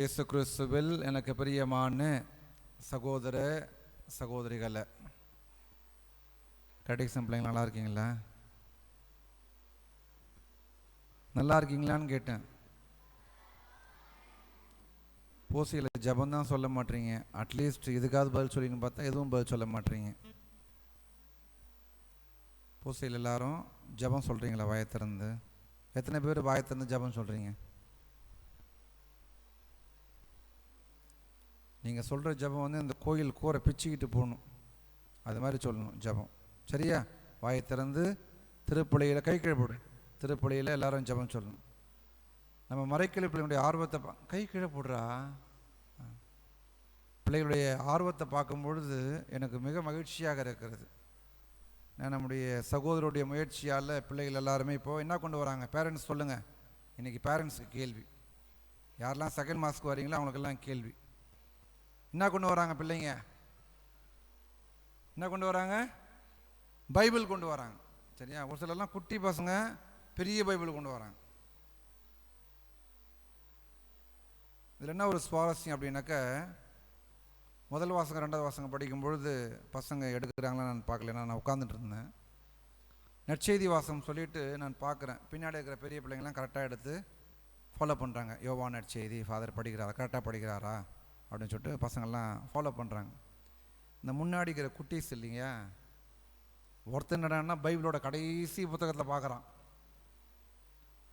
இயேசு கிறிஸ்துவில் எனக்கு பிரியமான சகோதர சகோதரிகளை கடைசி பிள்ளைங்க நல்லா இருக்கீங்களா? நல்லா இருக்கீங்களான்னு கேட்டேன். பூசையில் ஜபந்தான் சொல்ல மாட்டீங்க. அட்லீஸ்ட் இதுக்காவது பதில் சொல்லிங்கன்னு பார்த்தா எதுவும் பதில் சொல்ல மாட்டீங்க. பூசையில் எல்லாரும் ஜபம் சொல்கிறீங்களா வாயத்திறந்து எத்தனை பேர் வாயத்திறந்து ஜபம் சொல்கிறீங்க நீங்கள் சொல்கிற ஜெபம் வந்து அந்த கோயில் கூரை பிச்சுக்கிட்டு போகணும். அது மாதிரி சொல்லணும் ஜெபம். சரியா? வாயை திறந்து திருப்பலியில் கை கீழே போடு திருப்பலியில் எல்லாரும் ஜபம் சொல்லணும். நம்ம மறைக்கலை பிள்ளைகளுடைய ஆர்வத்தை பா கை கீழே போடுறா பிள்ளைகளுடைய ஆர்வத்தை பார்க்கும் பொழுது எனக்கு மிக மகிழ்ச்சியாக இருக்கிறது. நான் நம்முடைய சகோதரருடைய முயற்சியால் பிள்ளைகள் எல்லாருமே இப்போது என்ன கொண்டு வராங்க? பேரண்ட்ஸ் சொல்லுங்கள் இன்றைக்கி பேரண்ட்ஸுக்கு கேள்வி. யாரெல்லாம் செகண்ட் மாஸ்க்கு வரீங்களோ அவங்களுக்கெல்லாம் கேள்வி. என்ன கொண்டு வராங்க பிள்ளைங்க? என்ன கொண்டு வராங்க? பைபிள் கொண்டு வராங்க. சரியா? ஒரு சிலர்லாம் குட்டி பசங்க பெரிய பைபிள் கொண்டு வராங்க. இதில் என்ன ஒரு சுவாரஸ்யம் அப்படின்னாக்க முதல் வாசகம் ரெண்டாவது வாசகம் படிக்கும் பொழுது பசங்க எடுக்கிறாங்களா நான் பார்க்கல. நான் உட்காந்துட்டு இருந்தேன். நற்செய்தி வாசம் சொல்லிட்டு நான் பார்க்குறேன். பின்னாடி இருக்கிற பெரிய பிள்ளைங்கள்லாம் கரெக்டாக எடுத்து ஃபாலோ பண்ணுறாங்க யோவா நற்செய்தி ஃபாதர் படிக்கிறாரா கரெக்டாக படிக்கிறாரா? அப்படின்னு சொல்லிட்டு பசங்கள்லாம் ஃபாலோ பண்ணுறாங்க இந்த முன்னாடி இருக்கிற குட்டீஸ் இல்லைங்க ஒருத்தன் என்னடான்னா பைபிளோட கடைசி புத்தகத்தில் பார்க்குறான்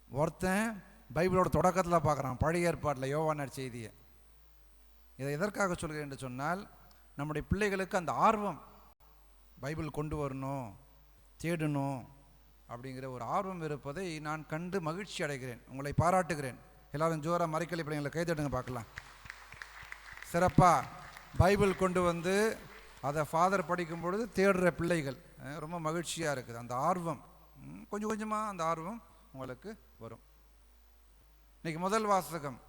ஒருத்தன் பைபிளோட தொடக்கத்தில் பார்க்குறான் பழைய ஏற்பாட்டில் யோவானார் செய்தியை. இதை எதற்காக சொல்கிறேன் என்று சொன்னால் நம்முடைய பிள்ளைகளுக்கு அந்த ஆர்வம் பைபிள் கொண்டு வரணும் தேடணும் அப்படிங்கிற ஒரு ஆர்வம் இருப்பதை நான் கண்டு மகிழ்ச்சி அடைகிறேன். உங்களை பாராட்டுகிறேன். எல்லாரும் ஜோராக மறைக்கலை பிள்ளைங்களை கைதட்டுங்க பார்க்கலாம். சிறப்பாக பைபிள் கொண்டு வந்து அதை ஃபாதர் படிக்கும் பொழுது தேடுற பிள்ளைகள். ரொம்ப மகிழ்ச்சியாக இருக்குது. அந்த ஆர்வம் கொஞ்சம் கொஞ்சமாக அந்த ஆர்வம் உங்களுக்கு வரும். இன்றைக்கி முதல் வாசகம்.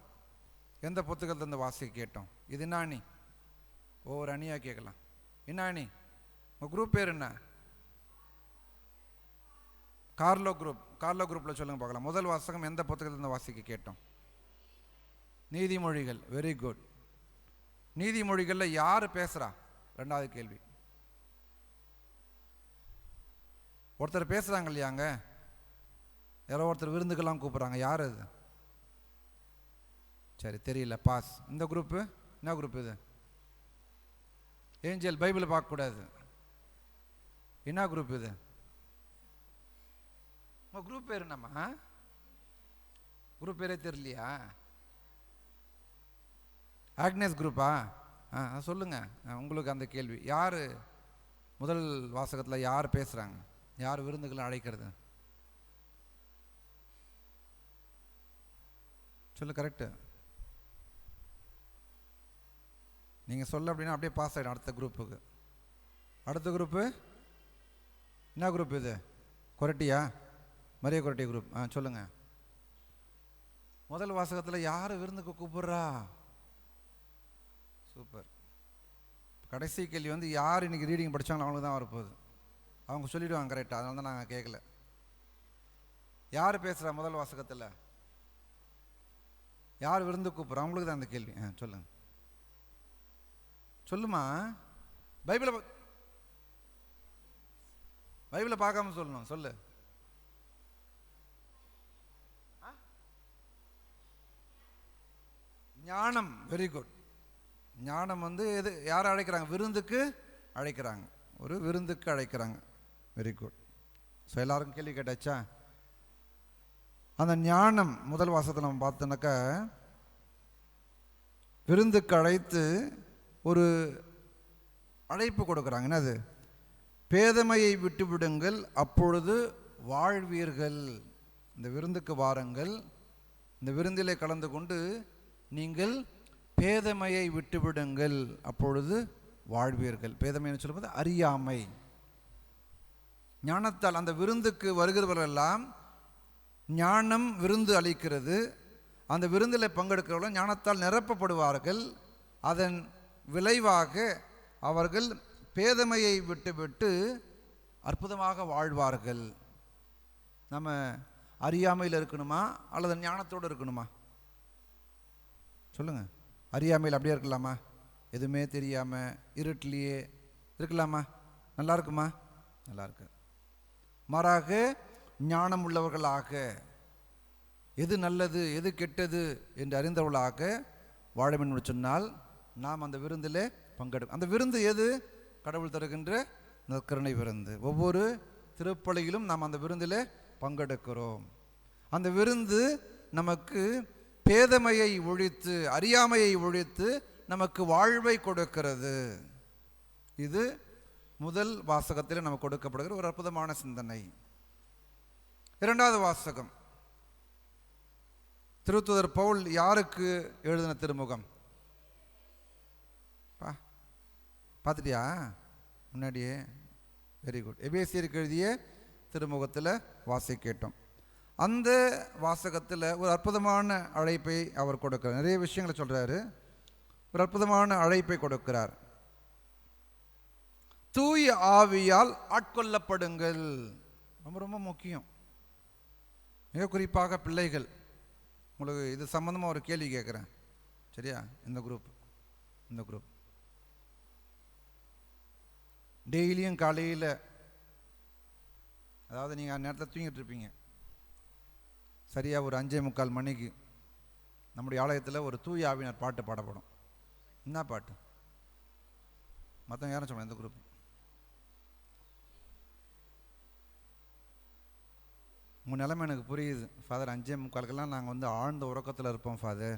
எந்த புத்தகத்திலிருந்து வாசிக்க கேட்டோம்? இது என்ன அணி ஒவ்வொரு அணியாக கேட்கலாம். என்ன அணி உங்கள் குரூப் பேர் என்ன? கார்லோ குரூப் கார்லோ குரூப்பில் சொல்லுங்கள் பார்க்கலாம். முதல் வாசகம் எந்த புத்தகத்திலிருந்து வாசிக்க கேட்டோம்? நீதிமொழிகள். வெரி குட் நீதிமொழிகளில் யார் பேசுகிறா ரெண்டாவது கேள்வி. ஒருத்தர் பேசுகிறாங்க இல்லையாங்க? யாரோ ஒருத்தர் விருந்துக்கெல்லாம் கூப்பிட்றாங்க. யார் அது? சரி தெரியல. பாஸ். இந்த குரூப்பு என்ன குரூப் இது? ஏஞ்சல் பைபிள் பார்க்கக்கூடாது என்ன குரூப் இது? உங்கள் குரூப் பேர் என்னம்மா? குரூப் பேரே தெரியலையா? ஆக்னஸ் குரூப்பா ஆ? ஆ, ஆ, உங்களுக்கு அந்த கேள்வி. யார் முதல் வாசகத்தில் யார் பேசுகிறாங்க யார் விருந்துகளை அழைக்கிறது? சொல்லு கரெக்டு நீங்கள் சொல்ல அப்படின்னா அப்படியே பாஸ் ஆகிடும் அடுத்த குரூப்புக்கு அடுத்த குரூப்பு என்ன குரூப் இது? கொரட்டியா? மரிய கொரட்டி குரூப் ஆ சொல்லுங்கள் முதல் வாசகத்தில் யார் விருந்துக்கு கூப்பிட்றா? சூப்பர். கடைசி கேள்வி வந்து யார் இன்னைக்கு ரீடிங் படித்தாங்களோ அவங்களுக்கு தான் வரப்போகுது. அவங்க சொல்லிடுவாங்க கரெக்டாக அதனால தான் நாங்கள் கேட்கல யார் பேசுகிறா முதல் வாசகத்தில்? யார் விருந்து கூப்பிட்றா? அவங்களுக்கு தான் அந்த கேள்வி. ஆ சொல்லுங்க. சொல்லுமா? பைபிளை பைபிளை பார்க்காம சொல்லணும். சொல்லு. ஞானம். வெரி குட் ஞானம் வந்து எது யாரை அழைக்கிறாங்க? விருந்துக்கு அழைக்கிறாங்க. ஒரு விருந்துக்கு அழைக்கிறாங்க. வெரி குட் ஸோ எல்லாருக்கும் கேள்வி கேட்டாச்சா? அந்த ஞானம் முதல் வாசத்தை நம்ம பார்த்தோன்னாக்கா விருந்துக்கு அழைத்து ஒரு அழைப்பு கொடுக்குறாங்க. என்னது? பேதமையை விட்டு விடுங்கள் அப்பொழுது வாழ்வீர்கள். இந்த விருந்துக்கு வாருங்கள். இந்த விருந்திலே கலந்து கொண்டு நீங்கள் பேதமையை விட்டுவிடுங்கள். அப்பொழுது வாழ்வீர்கள். பேதமைன்னு சொல்லும்போது அறியாமை. ஞானத்தால் அந்த விருந்துக்கு வருகிறவர்களெல்லாம் ஞானம் விருந்து அளிக்கிறது. அந்த விருந்தில் பங்கெடுக்கிறவர்கள் ஞானத்தால் நிரப்பப்படுவார்கள். அதன் விளைவாக அவர்கள் பேதமையை விட்டுவிட்டு அற்புதமாக வாழ்வார்கள். நம்ம அறியாமையில் இருக்கணுமா? அல்லது ஞானத்தோடு இருக்கணுமா? சொல்லுங்கள் அறியாமையில் அப்படியே இருக்கலாமா? எதுவுமே தெரியாமல் இருட்டிலேயே இருக்கலாமா? நல்லா இருக்குமா? நல்லா இருக்கு. மாறாக ஞானம் உள்ளவர்களாக எது நல்லது எது கெட்டது என்று அறிந்தவர்களாக வாழ வேண்டும் சொன்னால் நாம் அந்த விருந்தில் பங்கெடுக்கும் அந்த விருந்து எது? கடவுள் தருகின்ற நற்கருணை விருந்து. ஒவ்வொரு திருப்பலியிலும் நாம் அந்த விருந்தில் பங்கெடுக்கிறோம். அந்த விருந்து நமக்கு பேதமையை ஒழித்து அறியாமையை ஒழித்து நமக்கு வாழ்வை கொடுக்கிறது. இது முதல் வாசகத்தில் நமக்கு கொடுக்கப்படுகிற ஒரு அற்புதமான சிந்தனை. இரண்டாவது வாசகம். திருத்துதர் பவுல் யாருக்கு எழுதின திருமுகம்? பா பார்த்துட்டியா? முன்னாடியே. வெரி குட் எபேசியருக்கு எழுதிய திருமுகத்தில் வாசி கேட்டோம் அந்த வாசகத்தில் ஒரு அற்புதமான அழைப்பை அவர் கொடுக்கிறார். நிறைய விஷயங்களை சொல்கிறாரு ஒரு அற்புதமான அழைப்பை கொடுக்கிறார். தூய ஆவியால் ஆட்கொள்ளப்படுங்கள். ரொம்ப ரொம்ப முக்கியம். மிக குறிப்பாக பிள்ளைகள். உங்களுக்கு இது சம்மந்தமாக ஒரு கேள்வி கேட்குறேன். சரியா? இந்த குரூப் இந்த குரூப் டெய்லியும் காலையில் அதாவது நீங்கள் அந்த நேரத்தில் தூங்கிட்டு இருப்பீங்க. சரியாக ஒரு அஞ்சே முக்கால் மணிக்கு நம்முடைய ஆலயத்தில் ஒரு தூய ஆவினர் பாட்டு பாடப்படும். என்ன பாட்டு? மற்றவங்க யாரும் சொல்லணும் இந்த குரூப் உங்கள் நிலைமை எனக்கு புரியுது. ஃபாதர் அஞ்சே முக்காலுக்கெல்லாம் நாங்கள் வந்து ஆழ்ந்த உறக்கத்தில் இருப்போம் ஃபாதர்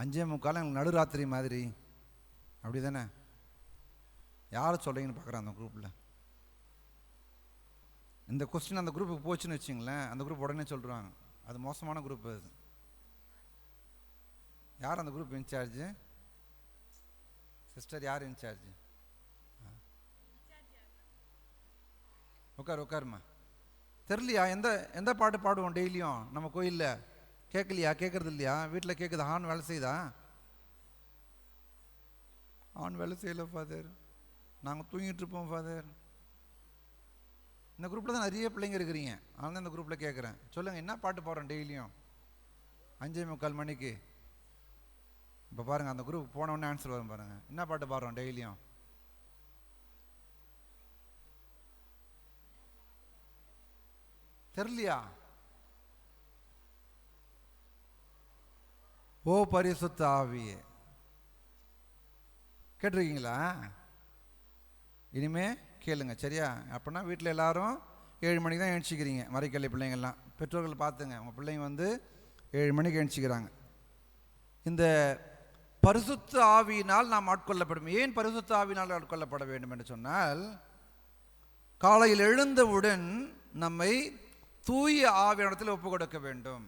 அஞ்சே முக்கால் எங்களுக்கு நடுராத்திரி மாதிரி. அப்படி தானே யார் சொல்கிறீங்கன்னு பார்க்குறேன் அந்த குரூப்பில் இந்த கொஸ்டின் அந்த குரூப்புக்கு போச்சுன்னு வச்சிங்களேன் அந்த குரூப் உடனே சொல்கிறாங்க அது மோசமான குரூப் அது. யார் அந்த குரூப் இன்சார்ஜு சிஸ்டர் யார் இன்சார்ஜ் உட்கார் உட்காருமா தெரியலையா? எந்த எந்த பாட்டு பாடுவோம் டெய்லியும்? நம்ம கோயிலில்? கேட்கலையா? கேட்குறது இல்லையா வீட்டில் கேட்குது? ஆண் வேலை செய்யுதா ஆண் வேலை செய்யல ஃபாதர் நாங்கள் தூங்கிட்டு இருப்போம் ஃபாதர் இந்த குரூப்பில் தான் நிறைய பிள்ளைங்க இருக்கிறீங்க. அதனால இந்த குரூப்பில் கேட்குறேன் சொல்லுங்கள் என்ன பாட்டு பாடுறோம் டெய்லியும்? அஞ்சே முக்கால் மணிக்கு. இப்போ பாருங்கள் அந்த குரூப் போனவுடனே ஆன்சர் வரும் பாருங்கள் என்ன பாட்டு பாடுறோம் டெய்லியும்? தெரியலையா? ஓ பரிசுத்த ஆவியே. கேட்டிருக்கீங்களா? இனிமே கேளுங்க சரியா? அப்படின்னா வீட்டில் எல்லாரும் ஏழு மணிக்கு தான் எழுச்சிக்கிறீங்க மறைக்கல்லை பிள்ளைங்கள்லாம். பெற்றோர்கள் பார்த்துங்க உங்கள் பிள்ளைங்க வந்து ஏழு மணிக்கு எழுச்சிக்கிறாங்க இந்த பரிசுத்த ஆவியினால் நாம் ஆட்கொள்ளப்படும். ஏன் பரிசுத்த ஆவியினால் ஆட்கொள்ளப்பட வேண்டும் என்று சொன்னால் காலையில் எழுந்தவுடன் நம்மை தூய ஆவியானத்தில் ஒப்பு கொடுக்க வேண்டும்.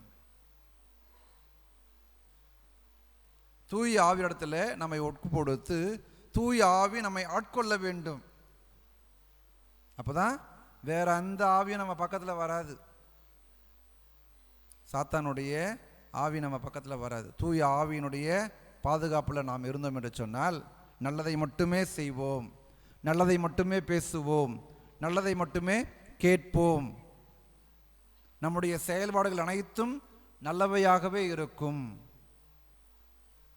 தூய ஆவியிடத்தில் நம்மை ஒப்பு கொடுத்து தூய ஆவி நம்மை ஆட்கொள்ள வேண்டும். அப்பதான் வேறு அந்த ஆவியும் நம்ம பக்கத்தில் வராது. சாத்தானுடைய ஆவி நம்ம பக்கத்தில் வராது. தூய ஆவியினுடைய பாதுகாப்பில் நாம் இருந்தோம் என்று சொன்னால் நல்லதை மட்டுமே செய்வோம். நல்லதை மட்டுமே பேசுவோம். நல்லதை மட்டுமே கேட்போம். நம்முடைய செயல்பாடுகள் அனைத்தும் நல்லவையாகவே இருக்கும்.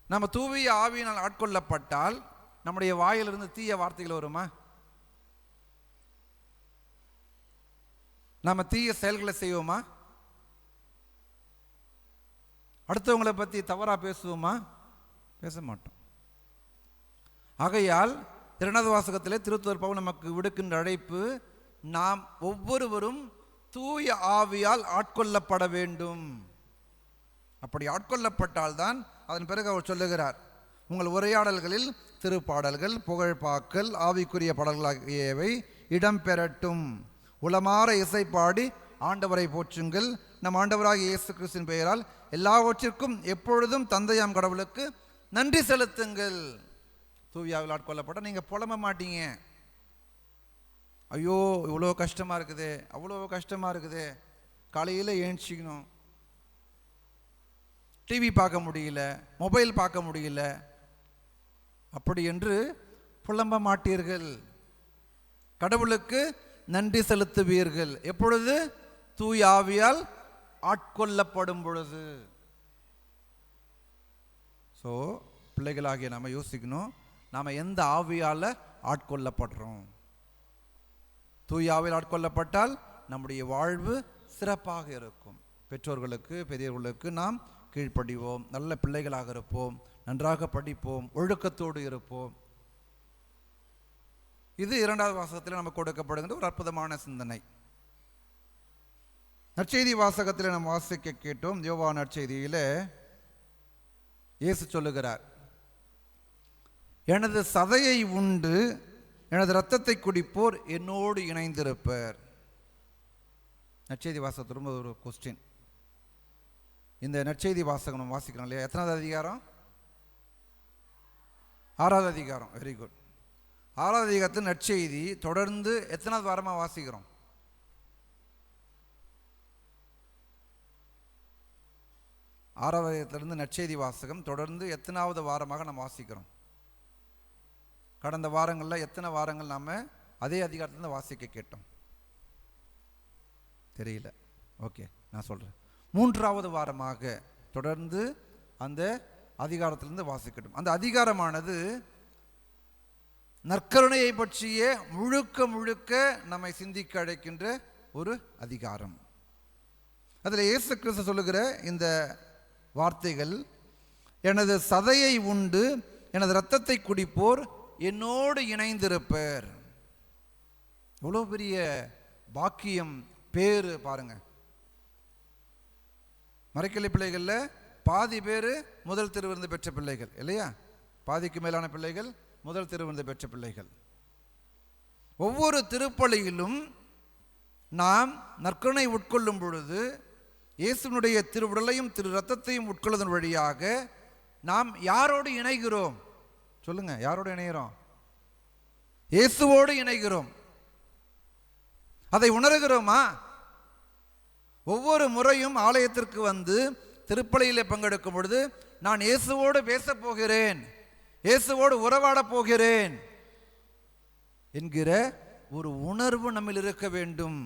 நம்ம தூவிய ஆவியினால் ஆட்கொள்ளப்பட்டால் நம்முடைய வாயிலிருந்து தீய வார்த்தைகள் வருமா? நாம தீய செயல்களை செய்வோமா? அடுத்தவங்களை பற்றி தவறா பேசுவோமா? பேச மாட்டோம். ஆகையால் இரண்டாவது வாசகத்திலே திருத்துவர் பவுல் நமக்கு விடுக்கின்ற அழைப்பு நாம் ஒவ்வொருவரும் தூய ஆவியால் ஆட்கொள்ளப்பட வேண்டும். அப்படி ஆட்கொள்ளப்பட்டால்தான் அதன் பிறகு அவர் சொல்லுகிறார் உங்கள் உரையாடல்களில் திருப்பாடல்கள் புகழ்பாக்கள் ஆவிக்குரிய பாடல்களாகியவை இடம்பெறட்டும். உளமாற இசைப்பாடி ஆண்டவரை போற்றுங்கள். நம் ஆண்டவராக இயேசு கிறிஸ்தின் பெயரால் எல்லாவற்றிற்கும் எப்பொழுதும் தந்தையாம் கடவுளுக்கு நன்றி செலுத்துங்கள். தூவியாவில் ஆட்கொள்ளப்பட்ட நீங்கள் புலம்ப மாட்டீங்க. ஐயோ இவ்வளோ கஷ்டமாக இருக்குது. அவ்வளோ கஷ்டமாக இருக்குது. காலையில் ஏழ்ச்சிக்கணும் டிவி பார்க்க முடியல. மொபைல் பார்க்க முடியல. அப்படி என்று புலம்ப மாட்டீர்கள். கடவுளுக்கு நன்றி செலுத்துவீர்கள். எப்பொழுது? தூய் ஆவியால் ஆட்கொள்ளப்படும் பொழுது. ஸோ பிள்ளைகளாகிய நம்ம யோசிக்கணும். நாம் எந்த ஆவியால் ஆட்கொள்ளப்படுறோம்? தூய் ஆவியில் ஆட்கொள்ளப்பட்டால் நம்முடைய வாழ்வு சிறப்பாக இருக்கும். பெற்றோர்களுக்கு பெரியவர்களுக்கு நாம் கீழ்ப்படிவோம். நல்ல பிள்ளைகளாக இருப்போம். நன்றாக படிப்போம். ஒழுக்கத்தோடு இருப்போம். இது இரண்டாவது வாசகத்தில் நமக்கு கொடுக்கப்படுகின்ற ஒரு அற்புதமான சிந்தனை. நற்செய்தி வாசகத்தில் நாம் வாசிக்க கேட்டோம். யோவா நற்செய்தியில் இயேசு சொல்லுகிறார் எனது சதையை உண்டு எனது இரத்தத்தை குடிப்போர் என்னோடு இணைந்திருப்பர். நற்செய்தி வாசகத்தில் ரொம்ப ஒரு கொஸ்டின் இந்த நற்செய்தி வாசகம் நம்ம வாசிக்கிறோம் இல்லையா? எத்தனாவது அதிகாரம்? ஆறாவது அதிகாரம். வெரி குட் ஆறாவது நற்செய்தி தொடர்ந்து எத்தனாவது வாரமாக வாசிக்கிறோம்? ஆறாவது அதிகாரத்திலிருந்து நற்செய்தி வாசகம் தொடர்ந்து எத்தனாவது வாரமாக நம்ம வாசிக்கிறோம்? கடந்த வாரங்களில் எத்தனை வாரங்கள் நாம் அதே அதிகாரத்திலிருந்து வாசிக்க கேட்டோம்? தெரியல. ஓகே நான் சொல்கிறேன் மூன்றாவது வாரமாக தொடர்ந்து அந்த அதிகாரத்திலிருந்து வாசிக்கட்டும். அந்த அதிகாரமானது நற்கருணையை பற்றியே முழுக்க முழுக்க நம்மை சிந்திக்க அழைக்கின்ற ஒரு அதிகாரம். அதில் இயேசு கிறிஸ்து சொல்லுகிற இந்த வார்த்தைகள் எனது சதையை உண்டு எனது இரத்தத்தை குடிப்போர் என்னோடு இணைந்திருப்பர். எவ்வளோ பெரிய பாக்கியம் பேர் பாருங்க. மறைக்கலை பிள்ளைகளில் பாதி பேர் முதல் திருவிருந்து பெற்ற பிள்ளைகள் இல்லையா? பாதிக்கு மேலான பிள்ளைகள் முதல் திருவிருந்து பெற்ற பிள்ளைகள். ஒவ்வொரு திருப்பலியிலும் நாம் நற்கருணை உட்கொள்ளும் பொழுது இயேசுனுடைய திருவுடலையும் திரு ரத்தத்தையும் உட்கொள்வதன் வழியாக நாம் யாரோடு இணைகிறோம்? சொல்லுங்க யாரோடு இணைகிறோம்? இயேசுவோடு இணைகிறோம். அதை உணர்கிறோமா? ஒவ்வொரு முறையும் ஆலயத்திற்கு வந்து திருப்பலியிலே பங்கெடுக்கும் பொழுது நான் இயேசுவோடு பேசப் போகிறேன். இயேசுவோடு உறவாடப் போகிறேன் என்கிற ஒரு உணர்வு நம்மில் இருக்க வேண்டும்.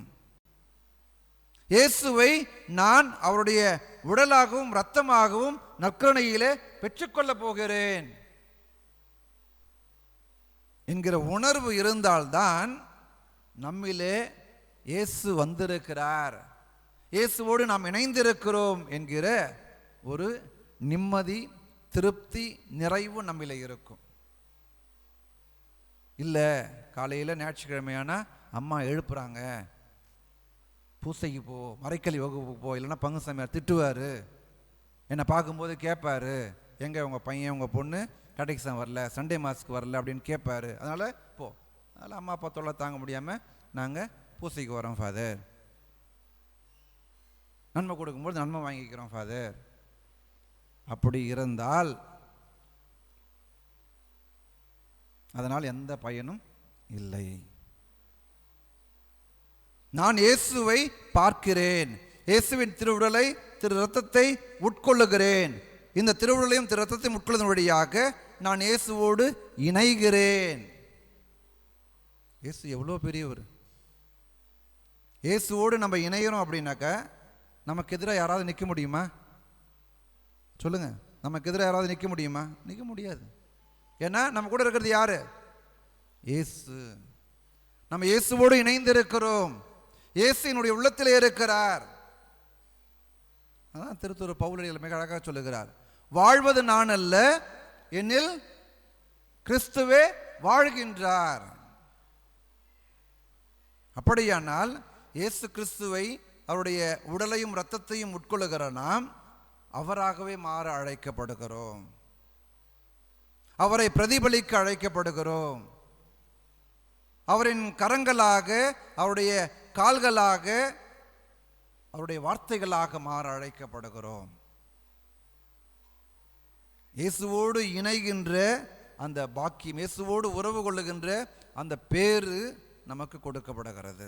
இயேசுவை நான் அவருடைய உடலாகவும் இரத்தமாகவும் நற்கருணையிலே பெற்றுக்கொள்ளப் போகிறேன். என்கிற உணர்வு இருந்தால்தான் நம்மிலே இயேசு வந்திருக்கிறார். இயேசுவோடு நாம் இணைந்திருக்கிறோம் என்கிற ஒரு நிம்மதி திருப்தி நிறைவு நம்மிலே இருக்கும். இல்லை காலையில் ஞாயிற்றுக்கிழமையான அம்மா எழுப்புறாங்க. பூசைக்கு போ மறைக்கலி வகுப்பு போ இல்லைன்னா பங்கு சமையார் திட்டுவார். என்னை பார்க்கும்போது கேட்பாரு எங்கே உங்கள் பையன் உங்கள் பொண்ணு கடைக்கு வரல சண்டே மாஸ்க்கு வரல அப்படின்னு கேட்பாரு. அதனால் போ. அதனால் அம்மா அப்பா தொல்லை தாங்க முடியாமல் நாங்கள் பூசைக்கு வரோம் ஃபாதர் நன்மை கொடுக்கும்போது நன்மை வாங்கிக்கிறோம் ஃபாதர் அப்படி இருந்தால் அதனால் எந்த பயனும் இல்லை. நான் இயேசுவை பார்க்கிறேன். இயேசுவின் திருவுடலை திரு ரத்தத்தை உட்கொள்ளுகிறேன். இந்த திருவுடலையும் திரு ரத்தத்தையும் உட்கொள்ளும் வழியாக நான் இயேசுவோடு இணைகிறேன். இயேசு எவ்வளோ பெரியவர். இயேசுவோடு நம்ம இணைகிறோம் அப்படின்னாக்க நமக்கு எதிராக யாராவது நிற்க முடியுமா? சொல்லுங்கள் நமக்கு எதிராக யாராவது நிற்க முடியுமா? நிற்க முடியாது. ஏன்னா நம்ம கூட இருக்கிறது யார்? இயேசு. நம்ம இயேசுவோடு இணைந்து இருக்கிறோம் இயேசு என்னுடைய உள்ளத்தில் இருக்கிறார். அதான் திருத்தூர் பவுலடிகள் மிக அழகாக சொல்லுகிறார். வாழ்வது நான் அல்ல என்னில் கிறிஸ்துவே வாழ்கின்றார். அப்படியானால் இயேசு கிறிஸ்துவை அவருடைய உடலையும் இரத்தத்தையும் உட்கொள்ளுகிற நாம் அவராகவே மாற அழைக்கப்படுகிறோம். அவரை பிரதிபலிக்க அழைக்கப்படுகிறோம். அவரின் கரங்களாக அவருடைய கால்களாக அவருடைய வார்த்தைகளாக மாற அழைக்கப்படுகிறோம். இயேசுவோடு இணைகின்ற அந்த பாக்கியம் இயேசுவோடு உறவு கொள்ளுகின்ற அந்த பேரு நமக்கு கொடுக்கப்படுகிறது.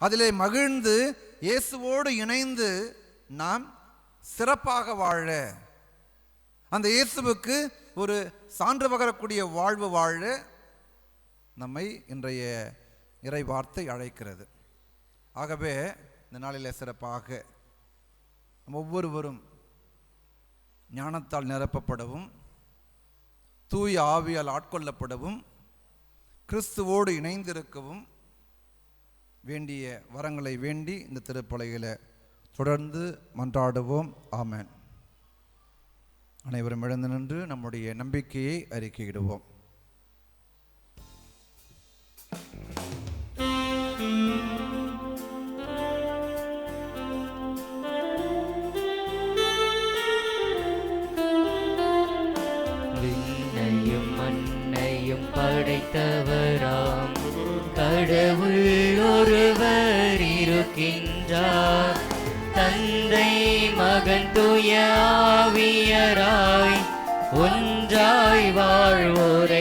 அதிலே மகிழ்ந்து இயேசுவோடு இணைந்து நாம் சிறப்பாக வாழ அந்த இயேசுவுக்கு ஒரு சான்று பகரக்கூடிய வாழ்வு வாழ நம்மை இன்றைய இறை வார்த்தை அழைக்கிறது. ஆகவே இந்த நாளில் சிறப்பாக ஒவ்வொருவரும் ஞானத்தால் நிரப்பப்படவும் தூய ஆவியால் ஆட்கொள்ளப்படவும் கிறிஸ்துவோடு இணைந்திருக்கவும் வேண்டிய வரங்களை வேண்டி இந்த திருப்பலையில் தொடர்ந்து மன்றாடுவோம். ஆமேன். அனைவரும் எழுந்து நின்று நம்முடைய நம்பிக்கையை அறிக்கையிடுவோம். விண்ணையும் மண்ணையும் படைத்தவராம். கடவுள் ஒருவர் இருக்கின்றார். தந்தை மகன் துய ஆவியராய் ஒன்றாய் வாழ்வோரை